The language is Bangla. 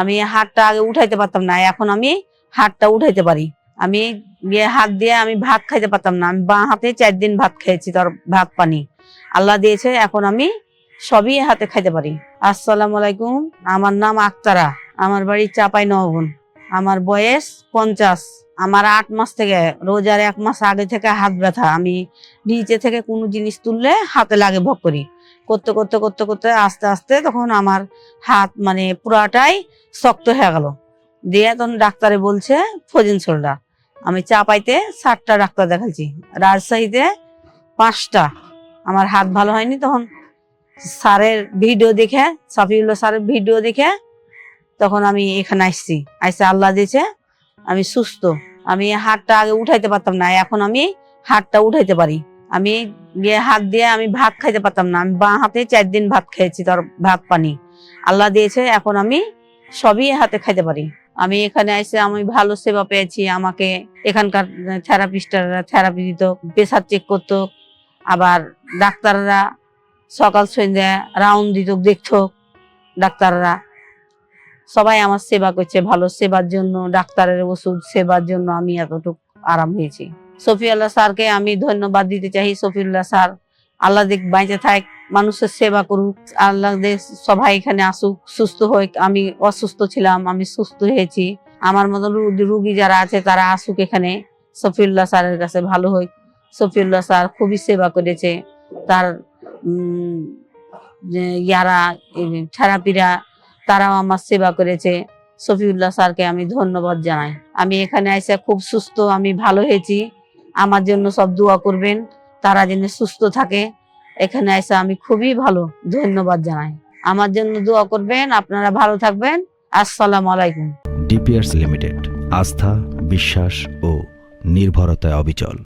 আমি হাতটা আগে উঠাইতে পারতাম না, এখন আমি হাতটা উঠাইতে পারি। আমি গিয়ে হাত দিয়ে আমি ভাত খাইতে পারতাম না, আমি বাঁ হাতে চার দিন ভাত খেয়েছি তার ভাত পানি। আল্লাহ দিয়েছে, এখন আমি সবই হাতে খাইতে পারি। আসসালাম আলাইকুম, আমার নাম আক্তারা, আমার বাড়ি চাপাই নবন আমার বয়স পঞ্চাশ। আমার আট মাস থেকে, রোজার এক মাস আগে থেকে হাত ব্যথা। আমি নিচে থেকে কোনো জিনিস তুললে হাতে লাগে ভোগ করি। করতে করতে করতে করতে আস্তে আস্তে তখন আমার হাত মানে পুরাটাই শক্ত হয়ে গেল। দিয়ে তখন ডাক্তারে বলছে, ফজিন শোল্ডার আমি চাপাইতে সাতটা ডাক্তার দেখাচ্ছি রাজশাহীতে পাঁচটা। আমার হাত ভালো হয়নি তখন। স্যারের ভিডিও দেখে, সাফিউল্লাহ স্যারের ভিডিও দেখে তখন আমি এখানে আসছি। আইসে আল্লাহ দিয়েছে আমি সুস্থ। আমি হাতটা আগে উঠাইতে পারতাম না, এখন আমি হাতটা উঠাইতে পারি। আমি গিয়ে হাত দিয়ে আমি ভাত খাইতে পারতাম না, আমি বাঁ হাতে চার দিন ভাত খেয়েছি তার ভাত পানি। আল্লাহ দিয়েছে, এখন আমি সবই হাতে খাইতে পারি। আমি এখানে এসে আমি ভালো সেবা পেয়েছি, আমাকে এখানকার থেরাপিস্টাররা থেরাপি দিত প্রেশার চেক করতো। আবার ডাক্তাররা সকাল সন্ধ্যা রাউন্ড দিত, দেখত ডাক্তাররা। সবাই আমার সেবা করছে, ভালো সেবার জন্য, ডাক্তারের ওষুধ সেবার জন্য আমি এতটুকু আরাম হয়েছি সফিউল্লাহ স্যারকে আমি ধন্যবাদ দিতে চাই, সফিউল্লাহ স্যার। আল্লাহ দিক বাইচে থাক, মানুষের সেবা করুক, আল্লাহ দেশ সবাই এখানে আসুক, সুস্থ হোক। আমি অসুস্থ ছিলাম, আমি সুস্থ হয়েছি। আমার মতন রুগী যারা আছে, তারা আসুক এখানে। সফিউল্লাহ স্যারের কাছে ভালো হোক। সফিউল্লাহ স্যার খুবই সেবা করেছে। তার ইয়ারা থেরাপিরা তারাও আমার সেবা করেছে। সফিউল্লাহ স্যারকে আমি ধন্যবাদ জানাই। আমি এখানে এসে খুব সুস্থ, আমি ভালো হয়েছি। আমার জন্য সব দোয়া করবেন, তারা যেন সুস্থ থাকে। এখানে এসে আমি খুবই ভালো, ধন্যবাদ জানাই। আমার জন্য দোয়া করবেন, আপনারা ভালো থাকবেন। আসসালামু আলাইকুম। ডিপিআরস লিমিটেড, আস্থা, বিশ্বাস ও নির্ভরতায় অবিচল।